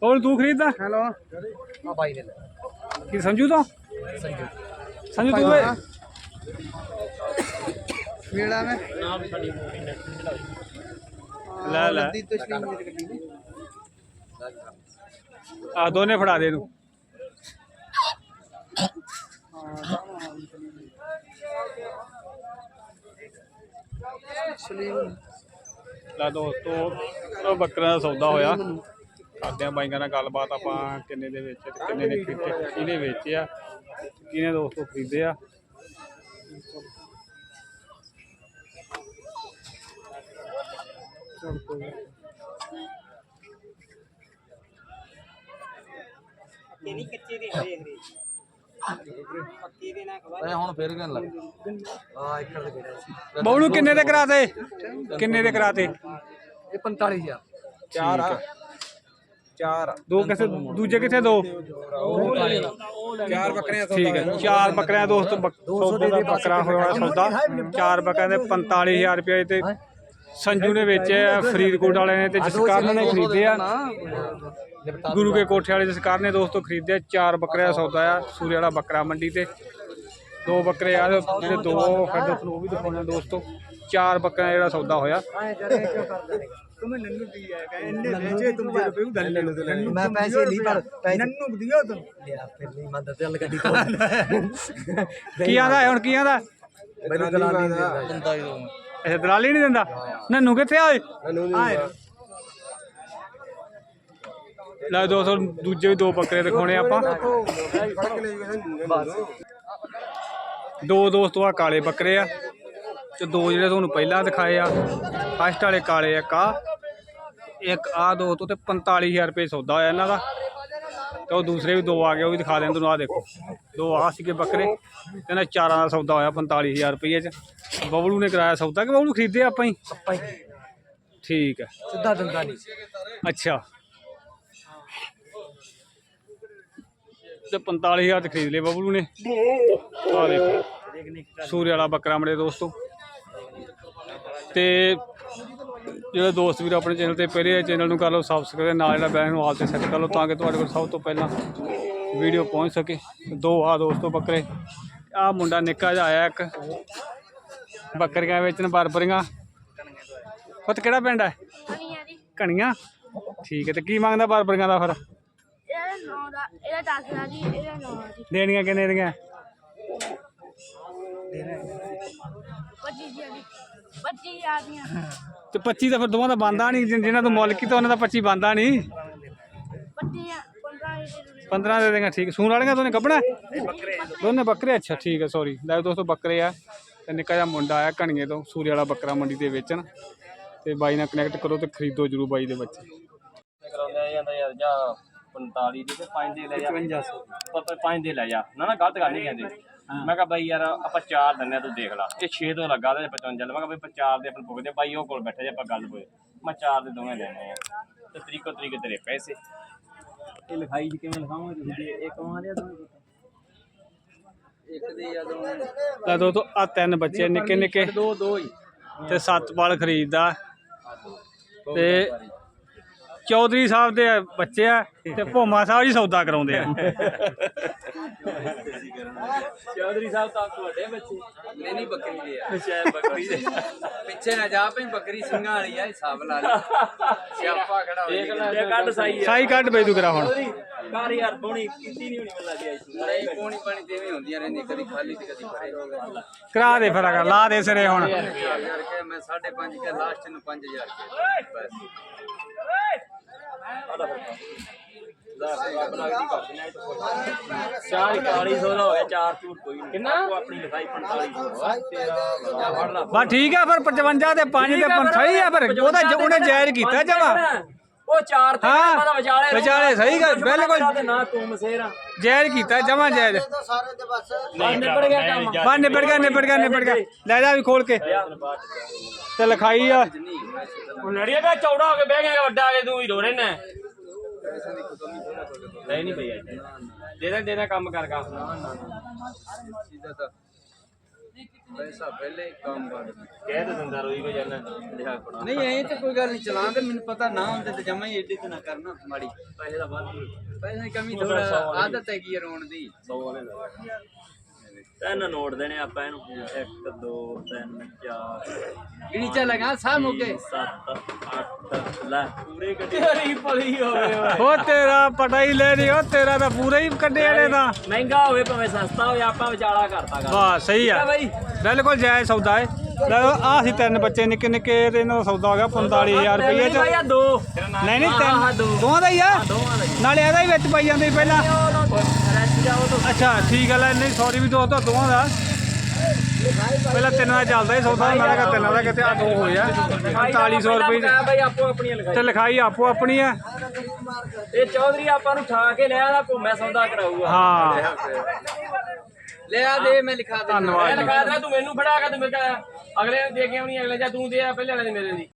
ਕੌਣ ਤੂੰ ਖਰੀਦਦਾ? ਹੈਲੋ। ਆ ਬਾਈ ਦੇ। ਕੀ ਸੰਜੂ ਤੋਂ? ਸੰਜੂ। ਸੰਜੂ ਤੂੰ ਓਏ ਮੇਲਾ ਮੈਂ। ਲੈ ਲੈ। ਦੀ ਤਸਲੀਮ ਮੇਰੀ ਗੱਡੀ ਦੀ ਦੋਸਤੋ, ਉਹ ਬੱਕਰਾ ਦਾ ਸੌਦਾ ਹੋਇਆ। ਕਰਦੇ ਆ ਬਾਈਆਂ ਨਾਲ ਗੱਲਬਾਤ ਆਪਾਂ ਕਿੰਨੇ ਦੇ ਵਿੱਚ ਤੇ ਕਿੰਨੇ ਨੇ ਖਰੀਦੇ, ਕਿਹਨੇ ਵੇਚੇ ਆ, ਕਿਹਨੇ ਦੋਸਤੋ ਖਰੀਦੇ ਆ। ਚੱਲ ਕੋਈ ਨਹੀਂ ਕੱਚੇ ਦੇ ਹਰੇ ਹਰੇ ਐ ਹੁਣ ਫੇਰ ਕਹਿਣ ਲੱਗ ਆ ਇੱਕ ਦੇ ਕਿਹੜਾ ਸੀ ਬਬਲੂ ਕਿੰਨੇ ਦੇ ਕਰਾਤੇ? ਕਿੰਨੇ ਦੇ ਕਰਾਤੇ? ਇਹ 45000 ਚਾਰ ਆ। ਚਾਰ ਦੋ ਕਿਸੇ ਦੂਜੇ ਕਿੱਥੇ ਦੋ? ਚਾਰ ਬੱਕਰੀਆਂ ਠੀਕ ਹੈ। ਚਾਰ ਬੱਕਰਿਆਂ ਦੋਸਤ ਬੱਕ- ਸੌਦੇ ਦਾ ਬੱਕਰਾ ਹੋਇਆ ਸੌਦਾ। ਚਾਰ ਬੱਕਰਿਆਂ ਦੇ 45000 ਰੁਪਏ ਤੇ ਸੰਜੂ ਨੇ ਵੇਚੇ ਆ ਫਰੀਦਕੋਟ ਵਾਲੇ ਨੇ ਤੇ ਜਸਕਰਨ ਨੇ ਖਰੀਦੇ ਆ ਗੁਰੂ ਕੇ ਕੋਠੇ ਵਾਲੇ ਜਸਕਰ ਨੇ ਦੋਸਤੋ ਖਰੀਦੇ ਆ। ਚਾਰ ਬੱਕਰਿਆਂ ਦਾ ਸੌਦਾ ਆ ਸੂਰੇ ਵਾਲਾ ਬੱਕਰਾ ਮੰਡੀ ਤੇ ਦੋ ਬੱਕਰੇ ਆ ਤੇ ਜਿਹੜੇ ਦੋ ਫਿਰ ਤੁਹਾਨੂੰ ਉਹ ਵੀ ਦਿਖਾਉਣੇ ਆ ਦੋਸਤੋ ਚਾਰ ਬੱਕਰਿਆਂ ਦਾ ਜਿਹੜਾ ਸੌਦਾ ਹੋਇਆ तुम्हें नन्नू दिया है इनने भेजे तुम जो रुपए उधर ले लो तो मैं पैसे नहीं पर नन्नू को दिया तुम यार फिर नहीं मदद चल गड्डी को ਕੀ ਆਂਦਾ ਹੁਣ ਕੀ ਆਂਦਾ मैंने दलाली नहीं देता बंदा ही दूंगा ਇਹ ਦਰਾਲੀ ਨਹੀਂ ਦਿੰਦਾ। ਨੰਨੂ ਕਿੱਥੇ ਆਏ ਆਏ। ਲੈ ਦੋਸਤੋ ਦੂਜੇ ਵੀ ਦੋ ਬੱਕਰੇ ਦਿਖਾਉਣੇ ਆਪਾਂ। ਦੋ ਦੋਸਤ ਆ ਕਾਲੇ ਬੱਕਰੇ ਆ। ਤੇ ਦੋ ਜਿਹੜੇ ਤੁਹਾਨੂੰ ਪਹਿਲਾਂ ਦਿਖਾਏ ਆ। ਫਸਟ ਵਾਲੇ ਕਾਲੇ ਆ। ਕਾ ਇੱਕ ਆ ਦੋ ਤੋਂ ਤੇ 45000 ਰੁਪਏ ਸੌਦਾ ਹੋਇਆ ਇਹਨਾਂ ਦਾ। ਤੇ ਉਹ ਦੂਸਰੇ ਵੀ ਦੋ ਆ ਗਏ ਉਹ ਵੀ ਦਿਖਾ ਦੇਣ ਤੁਹਾਨੂੰ ਆ ਦੇਖੋ। ਦੋ ਆ ਸੀਗੇ ਬੱਕਰੇ ਤੇ ਨਾ ਚਾਰਾਂ ਦਾ ਸੌਦਾ ਹੋਇਆ 45000 ਰੁਪਏ ਚ। ਬਬਲੂ ਨੇ ਕਰਾਇਆ ਸੌਦਾ ਕਿ ਬਬਲੂ ਖਰੀਦੇ ਆਪਾਂ ਹੀ? ਆਪਾਂ ਹੀ। ਠੀਕ ਹੈ। ਸਿੱਧਾ ਦੰਦਾ ਨਹੀਂ। ਅੱਛਾ। ਤੇ 45000 ਚ ਖਰੀਦ ਲਏ ਬਬਲੂ ਨੇ। ਆ ਦੇਖੋ ਸੂਰਿਆ ਵਾਲਾ ਬੱਕਰਾ ਮੜੇ ਦੋਸਤੋ। ਤੇ ਜਿਹੜੇ ਦੋਸਤ ਵੀਰ ਆਪਣੇ ਚੈਨਲ ਤੇ ਪਹਿਲੇ ਚੈਨਲ ਨੂੰ ਕਰ ਲਓ ਸਬਸਕ੍ਰਾਈਬ ਨਾਲ ਜਿਹੜਾ ਬੈਲ ਨੂੰ ਆਲ ਤੇ ਸੈੱਟ ਕਰ ਲਓ ਤਾਂ ਕਿ ਤੁਹਾਡੇ ਕੋਲ ਸਭ ਤੋਂ ਪਹਿਲਾਂ ਵੀਡੀਓ ਪਹੁੰਚ ਸਕੇ। ਦੋ ਆ ਦੋਸਤੋ ਬੱਕਰੇ ਆ ਮੁੰਡਾ ਨਿੱਕਾ ਜਿਹਾ ਆਇਆ ਇੱਕ ਬੱਕਰੀਆਂ ਵੇਚਣ ਬਰਬਰੀਆਂ। ਪੁੱਤ ਕਿਹੜਾ ਪਿੰਡ ਹੈ? ਕਣੀਆਂ ਠੀਕ ਹੈ ਤੇ ਕੀ ਮੰਗਦਾ ਬਰਬਰੀਆਂ ਦਾ ਫਿਰ? ਇਹਦਾ ਨੌ ਦਾ ਇਹਦਾ 10 ਦਾ ਜੀ ਇਹਦਾ 9 ਦਾ ਜੀ। ਦੇਣੀਆਂ ਕਿੰਨੇ ਦੀਆਂ? 25 ਦੀ ਜੀ 25 ਆ ਦੀਆਂ ਤੇ 25 ਤਾਂ ਫਿਰ ਦੋਵਾਂ ਦਾ ਬੰਦਾ ਨਹੀਂ ਜਿਹਨਾਂ ਤੋਂ ਮੁੱਲ ਕੀਤਾ ਉਹਨਾਂ ਦਾ 25 ਬੰਦਾ ਨਹੀਂ। 25 15 ਦੀ 15 ਦੇ ਦੇਗਾ ਠੀਕ। ਸੂਣ ਵਾਲੀਆਂ ਦੋਨੇ ਕੱਪੜਾ? ਦੋਨੇ ਬੱਕਰੇ? ਅੱਛਾ ਠੀਕ ਹੈ ਸੌਰੀ ਲੈ ਦੋਸਤੋ ਬੱਕਰੇ ਆ। ਤੇ ਨਿੱਕਾ ਜਿਹਾ ਮੁੰਡਾ ਆਇਆ ਕਣੀਏ ਤੋਂ ਸੂਰੇ ਵਾਲਾ ਬੱਕਰਾ ਮੰਡੀ ਤੇ ਵੇਚਣ ਤੇ ਬਾਈ ਨਾਲ ਕਨੈਕਟ ਕਰੋ ਤੇ ਖਰੀਦੋ ਜਰੂਰ ਬਾਈ ਦੇ ਬੱਚੇ। ਕਰਾਉਂਦਾ ਜਾਂਦਾ ਯਾਰ ਜਾਂ 45 ਦੇ ਤੇ 5 ਦੇ ਲੈ ਜਾ। 5500 ਪਰ 5 ਦੇ ਲੈ ਜਾ। ਨਾ ਨਾ ਗਲਤ ਗੱਲ ਨਹੀਂ ਕਹਿੰਦੇ। ਮੈਂ ਕਿਹਾ ਬਾਈ ਯਾਰ ਆਪਾਂ ਚਾਰ ਦਿੰਨੇ ਤੂੰ ਦੇਖ ਲੈ। ਇਹ 6 ਤੋਂ ਲੱਗਾ ਤੇ 55 ਮੈਂ ਕਿਹਾ ਬਈ ਆਪਾਂ ਚਾਰ ਦੇ ਆਪਾਂ ਪੁੱਗਦੇ ਬਾਈ ਉਹ ਕੋਲ ਬੈਠੇ ਜੇ ਆਪਾਂ ਗੱਲ ਹੋਏ। ਮੈਂ ਚਾਰ ਦੇ ਦੋਵੇਂ ਲੈਣੇ ਆ। ਤੇ ਤਰੀਕੋ ਤਰੀਕੇ ਤੇਰੇ ਪੈਸੇ। ਇਹ ਲਿਖਾਈ ਚ ਕਿਵੇਂ ਲਿਖਾਵਾਂਗੇ ਤੁਸੀਂ? ਜੇ ਇੱਕ ਮਾਂ ਦੇ ਦੋਵੇਂ ਇੱਕ ਦੇ ਜਾਂ ਦੋਸਤੋ ਆ ਤਿੰਨ ਬੱਚੇ ਨਿੱਕੇ ਨਿੱਕੇ। ਦੋ ਦੋ ਹੀ। ਤੇ ਸੱਤ ਬਾਲ ਖਰੀਦਦਾ। ਤੇ ਚੌਧਰੀ ਸਾਹਿਬ ਦੇ ਬੱਚੇ ਆ ਤੇ ਭੋਮਾ ਸਾਹਿਬ ਜੀ ਸੌਦਾ ਕਰਾਉਂਦੇ ਆ। ਚੌਧਰੀ ਸਾਹਿਬ ਤਾਂ ਤੁਹਾਡੇ ਬੱਚੇ। ਨਹੀਂ ਨਹੀਂ ਬੱਕਰੀ ਦੇ ਆ। ਸ਼ਾਇਦ ਬੱਕਰੀ ਦੇ। ਪਿੱਛੇ ਨਾ ਜਾ ਪਈ ਬੱਕਰੀ ਸਿੰਘਾਂ ਵਾਲੀ ਆ ਹਿਸਾਬ ਲਾ ਲੈ। ਸਿਆਪਾ ਖੜਾ ਦੇਖ ਲੈ ਇਹ ਕੱਢ ਸਾਈ ਸਾਈ ਕੱਢ ਬਈ ਤੂੰ ਕਰਾ ਹੁਣ। ਕਾਰ ਯਾਰ ਬੋਣੀ ਕੀਤੀ ਨਹੀਂ ਹੋਣੀ ਮੈਨੂੰ ਲੱਗਦੀ ਆਈ ਨਹੀਂ ਕੋਣੀ ਪਾਣੀ ਦੇਵੇਂ ਹੁੰਦੀਆਂ ਰਹਿੰਦੀਆਂ ਕਦੀ ਖਾਲੀ ਤੇ ਕਦੀ ਭਰੇ ਕਰਾ ਦੇ ਫਿਰ ਅਗਰ ਲਾ ਦੇ ਸਿਰੇ ਹੁਣ। ਯਾਰ ਕੇ ਮੈਂ 5.5 ਕੇ ਲਾਸਟ ਨੂੰ 5000 ਕੇ ਬਸ। ਚਾਰ 4100 ਦਾ ਹੋਇਆ ਚਾਰ ਝੂਠ ਕੋਈ ਨਹੀਂ ਕਿੰਨਾ ਆਪਣੀ ਲਿਖਾਈ 4500 ਤੇਰਾ ਫੜ ਲਾ ਬਸ ਠੀਕ ਆ ਫਿਰ 55 ਤੇ 5 ਤੇ 5 ਸਹੀ ਆ ਫਿਰ ਉਹਦਾ ਜ- ਉਹਨੇ ਜਾਇਜ਼ ਕੀਤਾ ਜਮਾ ਉਹ ਚਾਰ ਤੇ ਹਾਂ, ਪਤਾ ਵਿਚਾਲੇ ਵਿਚਾਲੇ ਸਹੀ ਗੱਲ, ਬਿਲਕੁਲ। ਤੇ ਨਾ ਤੂੰ ਮਸੇਰਾ ਜਾਇਜ਼ ਕੀਤਾ ਜਮਾ ਜਾਇਜ਼ ਬਸ ਨਿਬੜ ਗਿਆ ਕੰਮ ਬਾ ਨਿਬੜ ਗਿਆ ਨਿਬੜ ਗਿਆ ਨਿਬੜ ਗਿਆ ਲੈ ਜਾ ਵੀ ਖੋਲ ਕੇ ਤੇ ਲਿਖਾਈ ਆ ਉਹ ਨੜੀਏ ਬੇ ਚੌੜਾ ਹੋ ਕੇ ਬਹਿ ਗਿਆ ਵੱਡਾ ਆ ਕੇ ਤੂੰ ਹੀ ਰੋ ਰਹਿਣਾ ਨਹੀਂ ਨਹੀਂ ਭਈਆ ਦੇ ਦੇ ਦੇ ਦੇ ਕੰਮ ਕਰ ਕਾ ਸਿੱਧਾ ਤਾਂ ਪੈਸਾ ਪਹਿਲੇ ਕੰਮ ਕਰ। ਕਹਿ ਤੇ ਦਿੰਦਾ ਰੋਈ ਕੋ ਜਾਨਾ ਲਿਆ ਫੜਾ ਨਹੀਂ ਐਂ ਤੇ ਕੋਈ ਗੱਲ ਨਹੀਂ ਚਲਾਉਂਦੇ ਮੈਨੂੰ ਪਤਾ ਨਾ ਹੁੰਦੇ ਤੇ ਜਮਾ ਹੀ ਏਡੀ ਤੇ ਨਾ ਕਰਨਾ ਮਾੜੀ। ਪੈਸੇ ਦਾ ਬਾਅਦ ਪੈਸੇ ਦੀ ਕਮੀ ਥੋੜਾ ਆਦਤ ਹੈਗੀ ਹੈ ਰੋਣ ਦੀ। 100 ਵਾਲੇ ਦਾ। ਤਿੰਨ ਨੋਟ ਦੇਣੇ ਆਪਾਂ ਇਹਨੂੰ। 1 2 3 4 ਗਿਣੀ ਚ ਲਗਾ ਸਾਹ ਮੁੱਕੇ 7 8 ਲੈ ਪੂਰੇ ਤੇਰੀ ਭਲੀ ਹੋਵੇ ਓਏ। ਉਹ ਤੇਰਾ ਪਟਾ ਹੀ ਲੈ ਰਹੀ ਉਹ ਤੇਰਾ ਤਾਂ ਪੂਰਾ ਹੀ ਕੱਢੇ ਵਾਲੇ ਦਾ ਮਹਿੰਗਾ ਹੋਵੇ ਭਾਵੇਂ ਸਸਤਾ ਹੋਵੇ ਆਪਾਂ ਵਿਚਾਲਾ ਕਰਤਾ ਗਾ ਵਾਹ ਸਹੀ ਆ। ਬਾਈ? ਬਿਲਕੁਲ ਜਾਇਜ਼ ਸੌਦਾ ਹੈ ਲੈ ਆ ਸੀ ਤਿੰਨ ਬੱਚੇ ਨਿੱਕੇ ਨਿੱਕੇ ਤੇ ਇਹਨਾਂ ਦਾ ਸੌਦਾ ਹੋ ਗਿਆ 45000 ਰੁਪਏ ਚ। ਭਾਈ ਆ ਦੋ। ਨਹੀਂ ਨਹੀਂ ਤਿੰਨ ਦੋਵਾਂ ਦਾ ਹੀ ਆ? ਨਾਲੇ ਇਹਦਾ ਹੀ ਵਿੱਚ ਪਾਈ ਜਾਂਦੇ ਪਹਿਲਾਂ। ਰੈਸਟ ਜਾਓ ਤੋਂ। ਅੱਛਾ ਠੀਕ ਹੈ ਲੈ ਨਹੀਂ ਸੌਰੀ ਵੀ ਦੋਸਤੋ ਦੋਵਾਂ ਦਾ। ਪਹਿਲਾਂ ਤਿੰਨਾਂ ਦਾ ਚੱਲਦਾ ਸੀ ਸੌਦਾ ਮੈਂ ਕਿਹਾ ਤਿੰਨਾਂ ਦਾ ਕਿਤੇ ਆ। ਦੋ ਹੋਇਆ 4500 ਰੁਪਏ ਦੀ। ਬਾਈ ਆਪੋ ਆਪਣੀਆਂ ਲਿਖਾਈ। ਤੇ ਲਿਖਾਈ ਆਪੋ ਆਪਣੀ ਆ। ਇਹ ਚੌਧਰੀ ਆਪਾਂ ਨੂੰ ਠਾ ਕੇ ਲਿਆ ਦਾ ਭੁੰਮੇ ਸੌਦਾ ਕਰਾਊਗਾ। ਹਾਂ। ਲੈ ਆ ਦੇ ਮੈਂ ਲਿਖਾ ਦਿੰਦਾ। ਧੰਨਵਾਦ ਮੈਂ ਜੀ। ਲਗਾ ਦਾਂ ਤੂੰ ਮੈਨੂੰ ਫੜਾ ਕੇ ਤੂੰ ਮੇਰੇ ਕੋਲ ਅਗਲੇ ਨੂੰ ਦੇ ਕੇ ਆਉਣੀ ਅਗਲੇ ਜਾਂ ਤੂੰ ਦੇ ਆ ਪਹਿਲੇ ਵਾਲੇ ਦੀ ਮੇਰੇ ਦੀ।